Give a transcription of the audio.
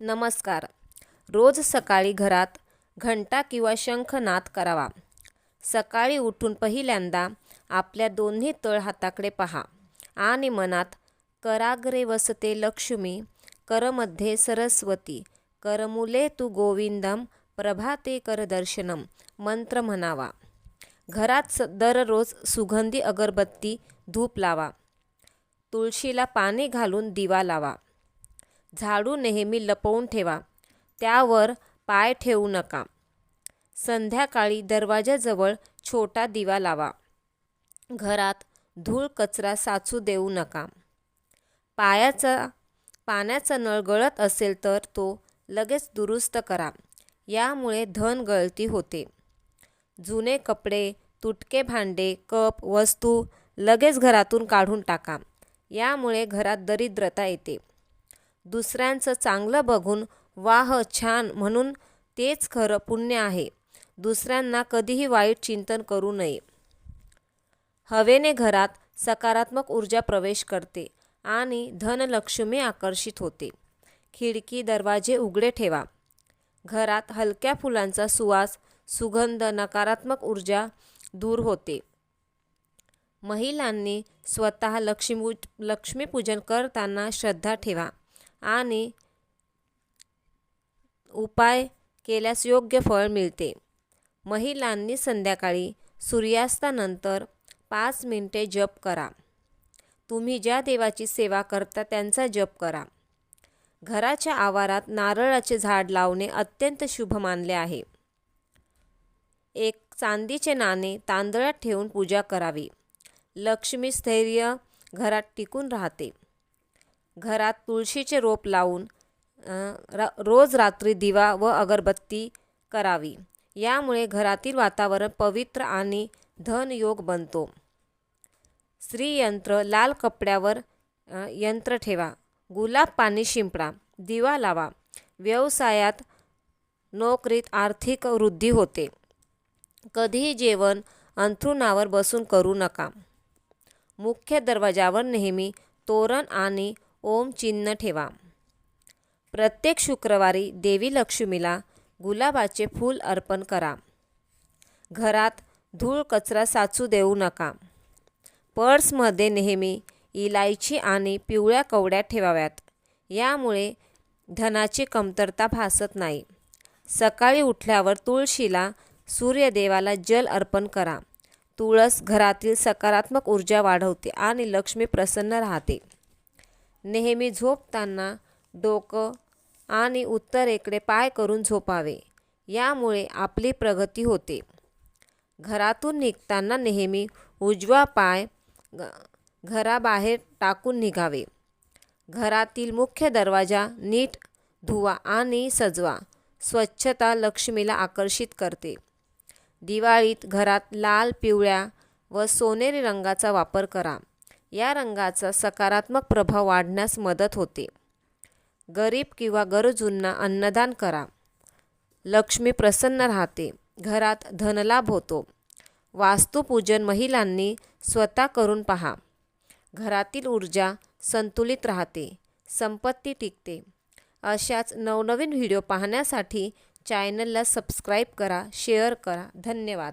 नमस्कार. रोज सकाळी घरात घंटा किंवा शंखनाद करावा. सकाळी उठून पहिल्यांदा आपल्या दोन्ही तळ हाताकडे पहा आणि मनात कराग्रे वसते लक्ष्मी करमध्ये सरस्वती करमुले तू गोविंदम प्रभाते करदर्शनम मंत्र म्हणावा. घरात स दररोज सुगंधी अगरबत्ती धूप लावा. तुळशीला पाणी घालून दिवा लावा. झाडू नेहमी लपवून ठेवा. त्यावर पाय ठेवू नका. संध्याकाळी दरवाजाजवळ छोटा दिवा लावा. घरात धूळ कचरा साचू देऊ नका. पायाचा पाण्याचा नळ गळत असेल तर तो लगेच दुरुस्त करा. यामुळे धन गळती होते. जुने कपडे तुटके भांडे कप वस्तू लगेच घरातून काढून टाका. यामुळे घरात दरिद्रता येते. दुसऱ्यांचं चांगलं बघून वाह छान म्हणून तेच खरं पुण्य आहे. दुसऱ्यांना कधीही वाईट चिंतन करू नये. हवेने घरात सकारात्मक ऊर्जा प्रवेश करते आणि धनलक्ष्मी आकर्षित होते. खिडकी दरवाजे उघडे ठेवा. घरात हलक्या फुलांचा सुवास सुगंध नकारात्मक ऊर्जा दूर होते. महिलांनी स्वतः लक्ष्मी लक्ष्मीपूजन करताना श्रद्धा ठेवा. आणि उपाय केल्यास योग्य फळ मिळते. महिलांनी संध्याकाळी सूर्यास्तानंतर पाच मिनिटे जप करा. तुम्ही ज्या देवाची सेवा करता त्यांचा जप करा. घराच्या आवारात नारळाचे झाड लावणे अत्यंत शुभ मानले आहे. एक चांदीचे नाणे तांदळात ठेवून पूजा करावी. लक्ष्मी स्थैर्य घरात टिकून राहते. घरात तुळशीचे रोप लावून रा रोज रात्री दिवा व अगरबत्ती करावी. यामुळे घरातील वातावरण पवित्र आणि धनयोग बनतो. श्रीयंत्र लाल कपड्यावर यंत्र ठेवा. गुलाब पाणी शिंपडा. दिवा लावा. व्यवसायात नोकरीत आर्थिक वृद्धी होते. कधीही जेवण अंथरुणावर बसून करू नका. मुख्य दरवाजावर नेहमी तोरण आणि ओम चिन्ह ठेवा. प्रत्येक शुक्रवारी देवी लक्ष्मीला गुलाबाचे फूल अर्पण करा. घरात धूळ कचरा साचू देऊ नका. पर्समध्ये नेहमी इलायची आणि पिवळ्या कवड्या ठेवाव्यात. यामुळे धनाची कमतरता भासत नाही. सकाळी उठल्यावर तुळशीला सूर्यदेवाला जल अर्पण करा. तुळस घरातील सकारात्मक ऊर्जा वाढवते आणि लक्ष्मी प्रसन्न राहते. नेहमी झोपताना डोकं आणि उत्तरेकडे पाय करून झोपावे. यामुळे आपली प्रगती होते. घरातून निघताना नेहमी उजवा पाय घराबाहेर टाकून निघावे. घरातील मुख्य दरवाजा नीट धुवा आणि सजवा. स्वच्छता लक्ष्मीला आकर्षित करते. दिवाळीत घरात लाल पिवळ्या व सोनेरी रंगाचा वापर करा. या रंगाचा सकारात्मक प्रभाव वाढण्यास मदत होते. गरीब किंवा गरजूंना अन्नदान करा. लक्ष्मी प्रसन्न राहते. घरात धनलाभ होतो. वास्तुपूजन महिलांनी स्वतः करून पहा. घरातील ऊर्जा संतुलित राहते. संपत्ती टिकते. अशाच नवनवीन व्हिडिओ पाहण्यासाठी चॅनलला सबस्क्राईब करा शेअर करा. धन्यवाद.